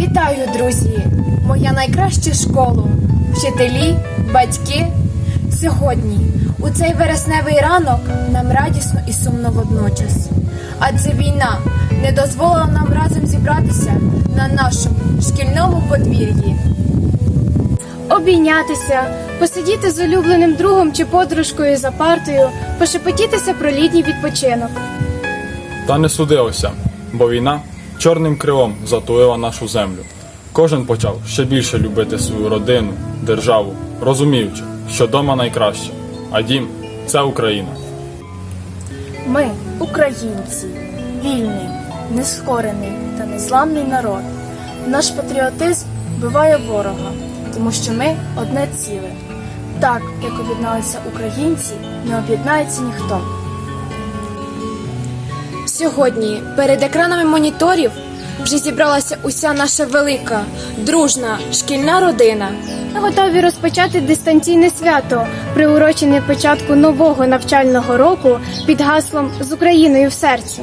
Вітаю, друзі! Моя найкраща школа, вчителі, батьки. Сьогодні, у цей вересневий ранок, нам радісно і сумно водночас. Адже війна не дозволила нам разом зібратися на нашому шкільному подвір'ї. Обійнятися, посидіти з улюбленим другом чи подружкою за партою, пошепотітися про літній відпочинок. Та не судилося, бо війна чорним крилом затулила нашу землю. Кожен почав ще більше любити свою родину, державу, розуміючи, що дома найкраще, а дім це Україна. Ми, українці, вільний, нескорений та незламний народ. Наш патріотизм вбиває ворога, тому що ми одне ціле. Так, як об'єдналися українці, не об'єднається ніхто. Сьогодні перед екранами моніторів вже зібралася уся наша велика, дружна шкільна родина. Ми готові розпочати дистанційне свято, приурочене початку нового навчального року під гаслом з Україною в серці.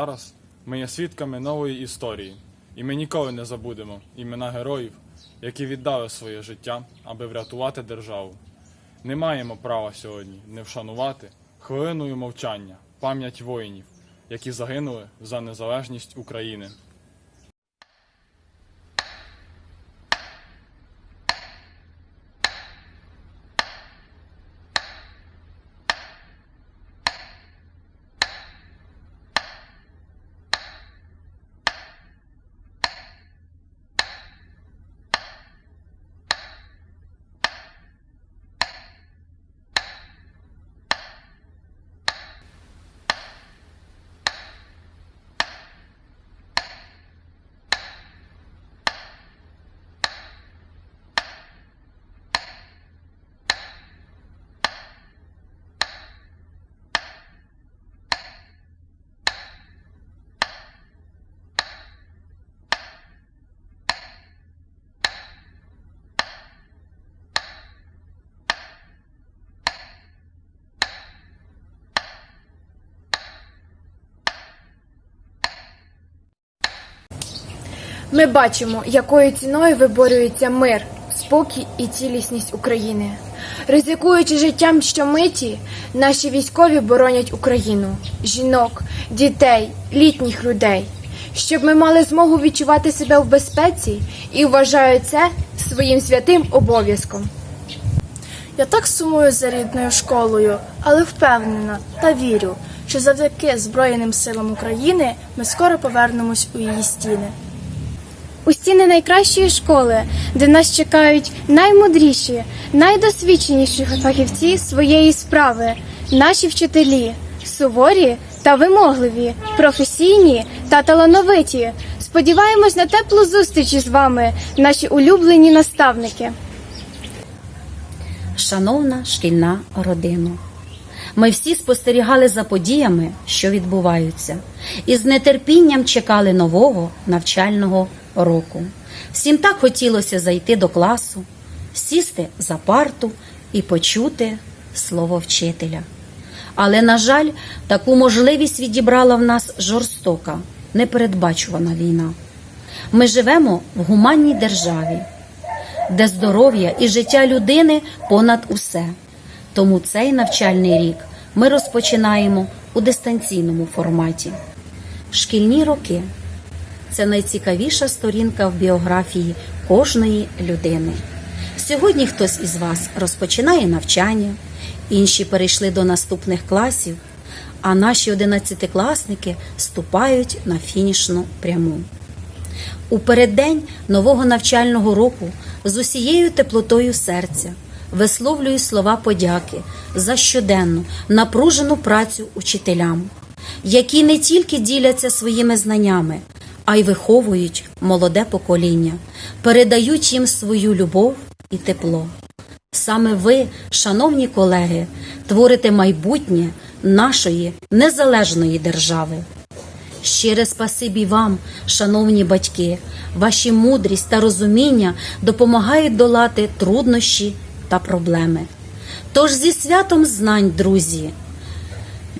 Зараз ми є свідками нової історії, і ми ніколи не забудемо імена героїв, які віддали своє життя, аби врятувати державу. Не маємо права сьогодні не вшанувати хвилиною мовчання пам'ять воїнів, які загинули за незалежність України. Ми бачимо, якою ціною виборюється мир, спокій і цілісність України. Ризикуючи життям щомиті, наші військові боронять Україну, жінок, дітей, літніх людей, щоб ми мали змогу відчувати себе в безпеці і вважаю це своїм святим обов'язком. Я так сумую за рідною школою, але впевнена та вірю, що завдяки Збройним силам України ми скоро повернемось у її стіни. У стіни найкращої школи, де нас чекають наймудріші, найдосвідченіші фахівці своєї справи, наші вчителі, суворі та вимогливі, професійні та талановиті. Сподіваємось на теплу зустріч із вами, наші улюблені наставники. Шановна шкільна родина, ми всі спостерігали за подіями, що відбуваються, і з нетерпінням чекали нового навчального року. Всім так хотілося зайти до класу, сісти за парту і почути слово вчителя. Але, на жаль, таку можливість відібрала в нас жорстока, непередбачувана війна. Ми живемо в гуманній державі, де здоров'я і життя людини понад усе. Тому цей навчальний рік ми розпочинаємо у дистанційному форматі. Шкільні роки це найцікавіша сторінка в біографії кожної людини. Сьогодні хтось із вас розпочинає навчання, інші перейшли до наступних класів, а наші одинадцятикласники ступають на фінішну пряму. У переддень нового навчального року з усією теплотою серця висловлюю слова подяки за щоденну напружену працю учителям, які не тільки діляться своїми знаннями, а й виховують молоде покоління, передають їм свою любов і тепло. Саме ви, шановні колеги, творите майбутнє нашої незалежної держави. Щире спасибі вам, шановні батьки, ваші мудрість та розуміння допомагають долати труднощі та проблеми. Тож зі святом знань, друзі,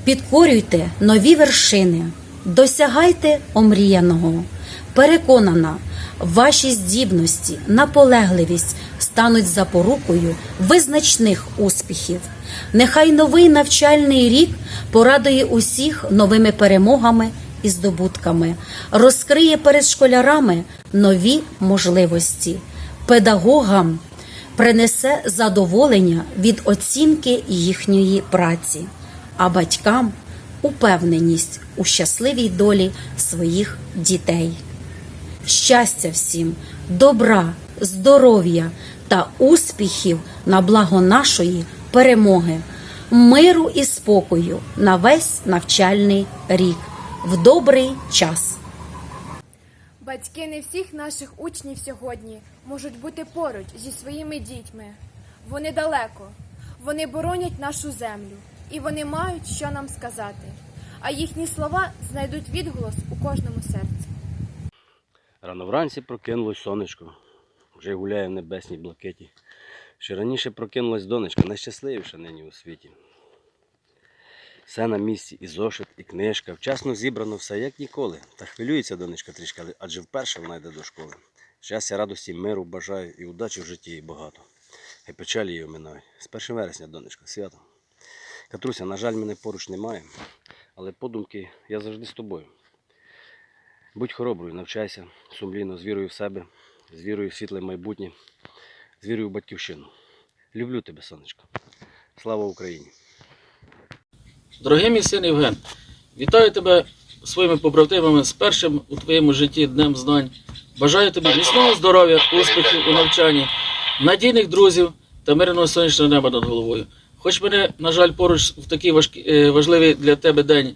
підкорюйте нові вершини, досягайте омріяного. Переконана, ваші здібності, наполегливість стануть запорукою визначних успіхів. Нехай новий навчальний рік порадує усіх новими перемогами і здобутками, розкриє перед школярами нові можливості, педагогам принесе задоволення від оцінки їхньої праці, а батькам упевненість у щасливій долі своїх дітей. Щастя всім, добра, здоров'я та успіхів на благо нашої перемоги, миру і спокою на весь навчальний рік в добрий час. Батьки не всіх наших учнів сьогодні можуть бути поруч зі своїми дітьми. Вони далеко, вони боронять нашу землю, і вони мають що нам сказати. А їхні слова знайдуть відголос у кожному серці. Рано вранці прокинулось сонечко, вже гуляє в небесній блакиті. Ще раніше прокинулась донечка, найщасливіша нині у світі. Все на місці, і зошит, і книжка. Вчасно зібрано все, як ніколи. Та хвилюється донечка трішки, адже вперше вона йде до школи. Щастя, радості, миру бажаю і удачі в житті їй багато. Хай печалі її оминають. З 1 вересня, донечка, свято. Катруся, на жаль, мене поруч немає, але подумки я завжди з тобою. Будь хороброю, навчайся сумлінно, з вірою в себе, з вірою в світле майбутнє, з вірою в батьківщину. Люблю тебе, сонечко. Слава Україні! Дорогий мій син Євген, вітаю тебе своїми побратимами з першим у твоєму житті днем знань. Бажаю тобі міцного здоров'я, успіхів у навчанні, надійних друзів та мирного сонячного неба над головою. Хоч мене, на жаль, поруч в такий важкий, е, важливий для тебе день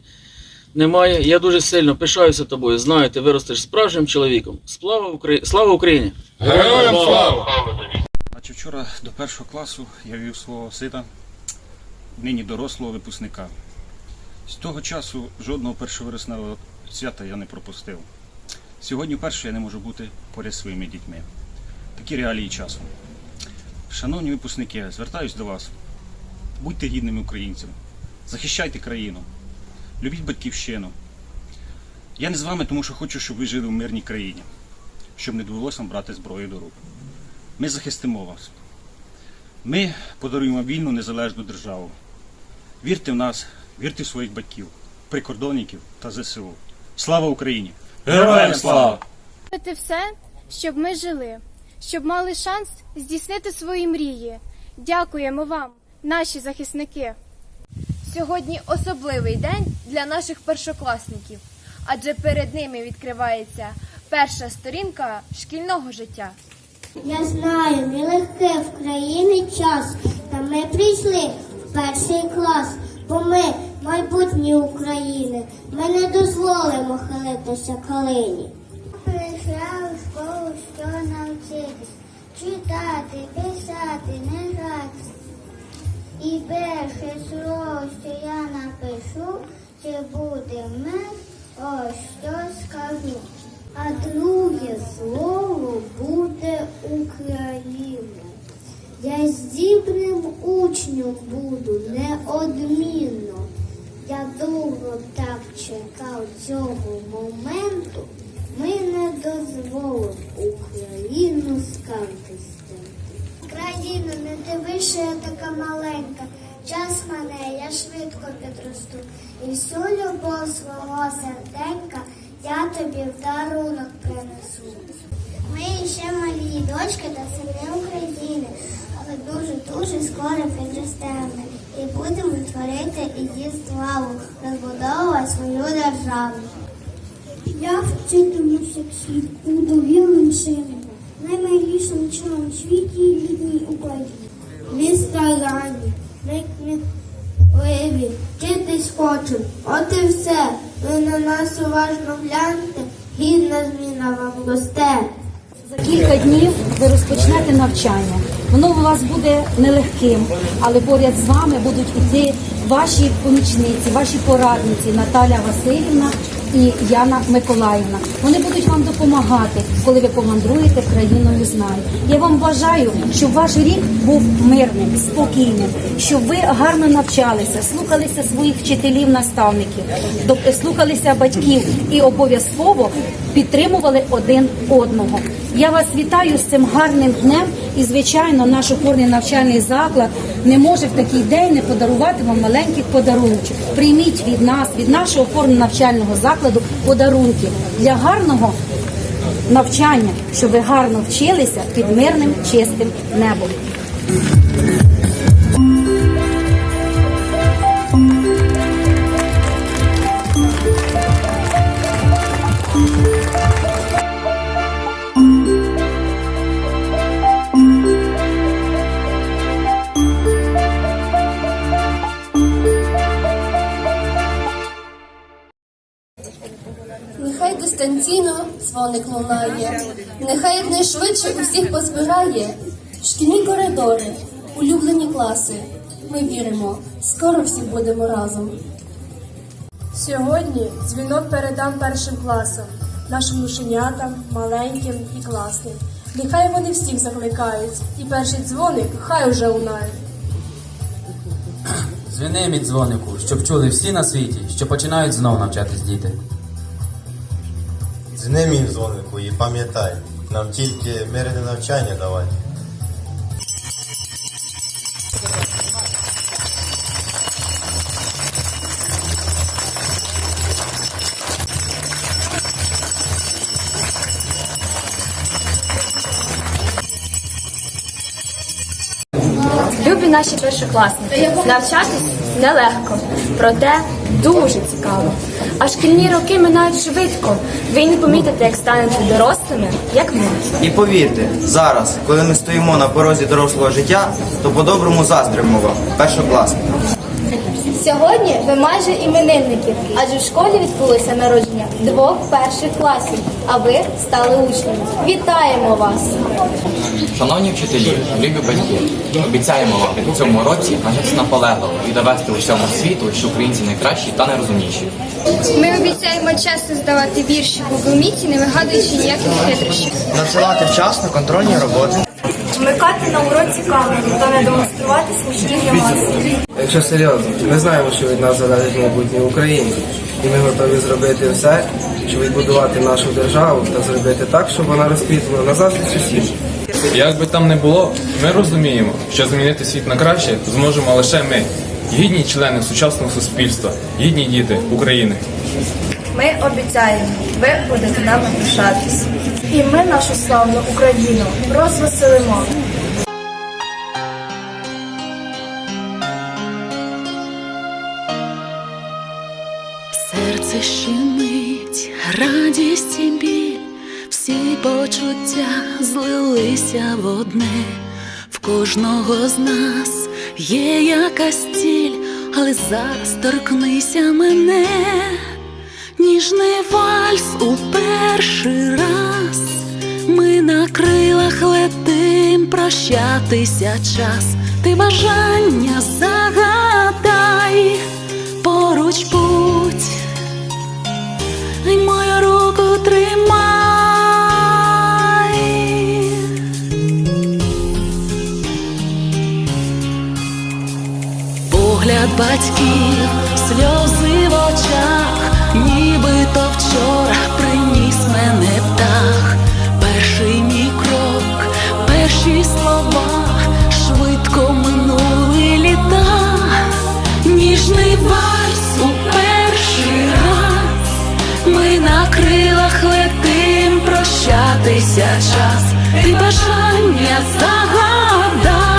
немає, я дуже сильно пишаюся тобою. Знаю, ти виростеш справжнім чоловіком. Слава Україні! Слава Україні! Героям слава! Значить, вчора до першого класу я вів свого сина, нині дорослого випускника. З того часу жодного першовересневого свята я не пропустив. Сьогодні вперше я не можу бути поряд своїми дітьми. Такі реалії часу. Шановні випускники, звертаюсь до вас. Будьте гідними українцями, захищайте країну, любіть батьківщину. Я не з вами, тому що хочу, щоб ви жили в мирній країні, щоб не довелося вам брати зброю до рук. Ми захистимо вас. Ми подаруємо вільну незалежну державу. Вірте в нас, вірте в своїх батьків, прикордонників та ЗСУ. Слава Україні! Героям слава! Робити все, щоб ми жили, щоб мали шанс здійснити свої мрії. Дякуємо вам, наші захисники. Сьогодні особливий день для наших першокласників, адже перед ними відкривається перша сторінка шкільного життя. Я знаю, нелегке в країні час, та ми прийшли в перший клас, бо ми майбутнє України. Ми не дозволимо хилитися калині. Прийшла у школу, що навчитись, читати, писати, не гратись. І слово, що я напишу, це буде мир, ось що скажу. А друге слово буде Україна. Я здібним учнем буду неодмінно. Я довго так чекав цього моменту. Ми не дозволимо Україну скартисти. Країна, не дивись, що я така маленька. Час мене, я швидко підросту. І всю любов свого серденька я тобі в дарунок принесу. Ми ще малі дочки та сини України, але дуже-дуже скоро підростемо і будемо творити її славу, розбудовувати свою державу. Я вчитимуся світ, буду вільним сином, наймилішим чином світі рідній Україні. Міста рані, ливі, вчитись хочу, от і все. Ви на нас уважно гляньте, гідна зміна вам росте. За кілька днів ви розпочнете навчання. Воно у вас буде нелегким, але поряд з вами будуть іти ваші помічниці, ваші порадниці Наталя Васильівна і Яна Миколаївна. Вони будуть вам допомагати, коли ви помандруєте країною знань. Я вам бажаю, щоб ваш рік був мирним, спокійним, щоб ви гарно навчалися, слухалися своїх вчителів, наставників, слухалися батьків і обов'язково підтримували один одного. Я вас вітаю з цим гарним днем і, звичайно, наш опорний навчальний заклад не може в такий день не подарувати вам маленьких подарунків. Прийміть від нас, від нашого опорно навчального закладу подарунки для гарного навчання, щоб ви гарно вчилися під мирним чистим небом. Дзвоник лунає, нехай якнайшвидше усіх позбирає. Шкільні коридори, улюблені класи. Ми віримо, скоро всі будемо разом. Сьогодні дзвінок передам першим класам, нашим ученятам, маленьким і класним. Нехай вони всіх закликають, і перший дзвоник хай уже лунає. Дзвіни мій дзвонику, щоб чули всі на світі, що починають знов навчатись діти. Дзвони мій дзвонику і пам'ятай, нам тільки мирне навчання давай. Любі наші першокласники, навчатись нелегко, проте дуже цікаво. А шкільні роки минають швидко. Ви не помітите, як станете дорослими, як ми. І повірте, зараз, коли ми стоїмо на порозі дорослого життя, то по-доброму заздримо вам, першокласники. Сьогодні ви майже іменинники, адже в школі відбулося народження двох перших класів, а ви стали учнями. Вітаємо вас! Шановні вчителі, любі батьки, обіцяємо вам у цьому році навчатися наполегливо і довести усьому світу, що українці найкращі та найрозумніші. Ми обіцяємо часто здавати вірші в Google Meet, не вигадуючи ніяких хитрощів. Надсилати вчасно контрольні роботи. Вмикати на уроці камеру та не демонструвати смішні гримаси. Якщо серйозно, ми знаємо, що від нас залежить майбутнє України, і ми готові зробити все, щоб відбудувати нашу державу та зробити так, щоб вона розквітла на заздрість усіх. Як би там не було, ми розуміємо, що змінити світ на краще зможемо лише ми, гідні члени сучасного суспільства, гідні діти України. Ми обіцяємо, ви будете нами пишатись. І ми нашу славну Україну розвеселимо. Серце щемить, радість і біль, всі почуття злилися в одне, в кожного з нас є якась ціль, але зараз торкнися мене, ніжний вальс у перший раз. Крилах летим, прощатися час, ти бажання загадай, поруч будь, й мою руку тримай. Погляд батьків, сльози в очах, нібито вчора крилах летим, прощатися час, ти бажання загадай,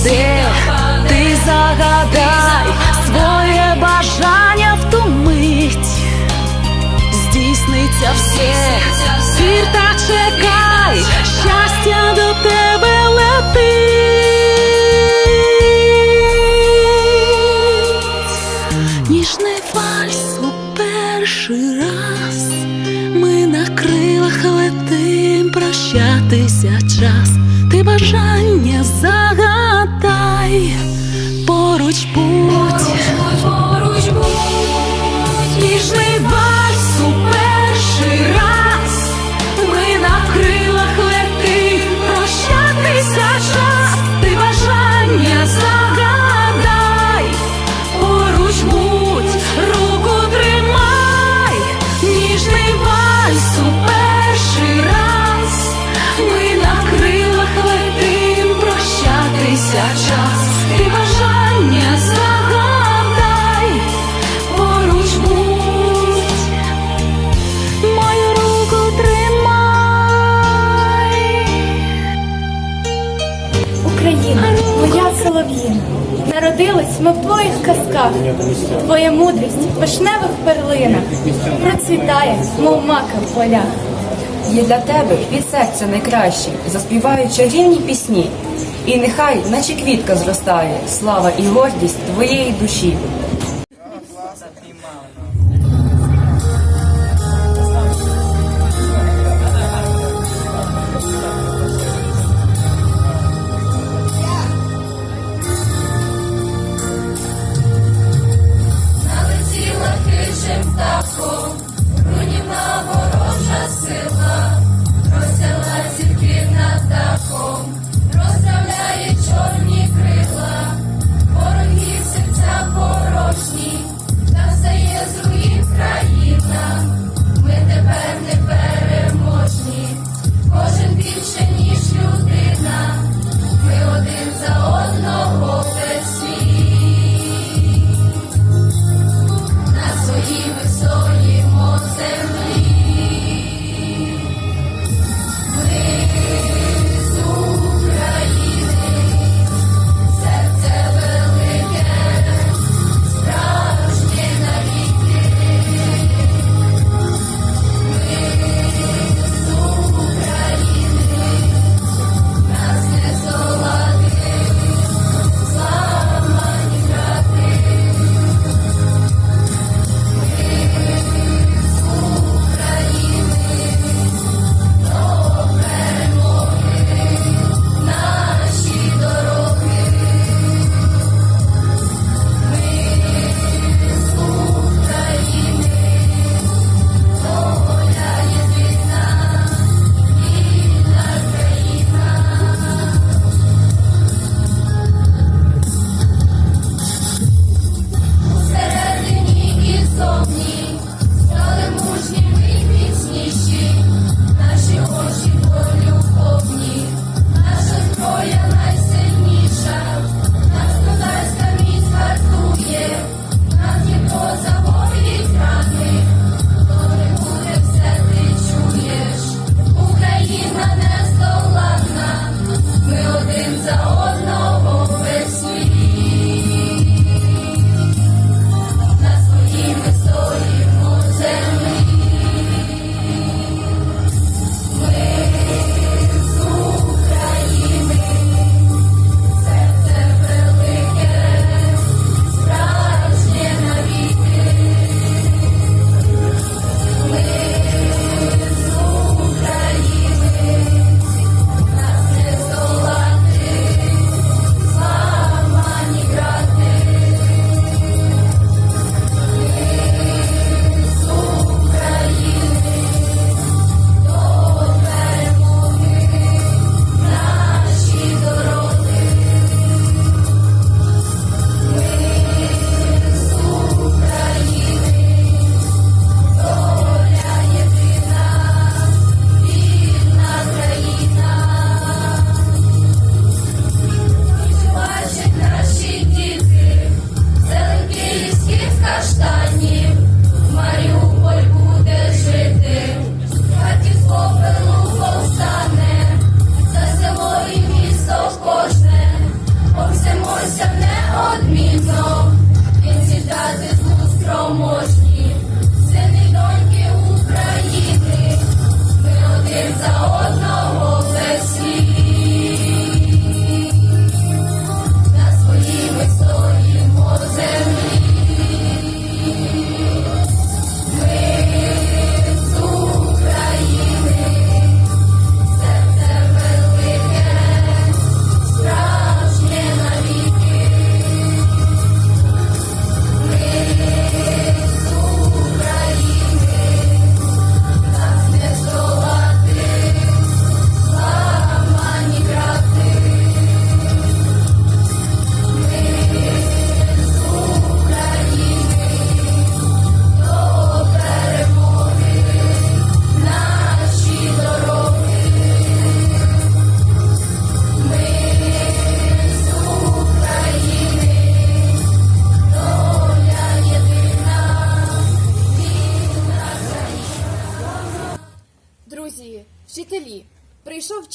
впаде, ти загадай своє бажання в ту мить. Здійсниться все, вір та чекай, щастя до тебе народилась ми в твоїх казках, твоя мудрість в вишневих перлинах процвітає, мов мака в полях. Є для тебе від серця найкращі, заспівають чарівні пісні. І нехай, наче квітка зростає, слава і гордість твоєї душі.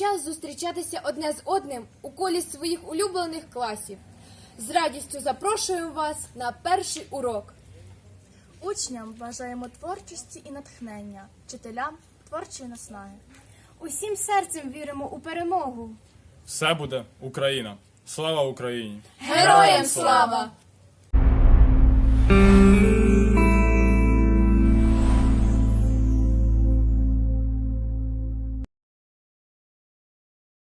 Час зустрічатися одне з одним у колі своїх улюблених класів. З радістю запрошуємо вас на перший урок. Учням бажаємо творчості і натхнення, вчителям творчої наснаги. Усім серцем віримо у перемогу. Все буде Україна. Слава Україні! Героям слава! Слава!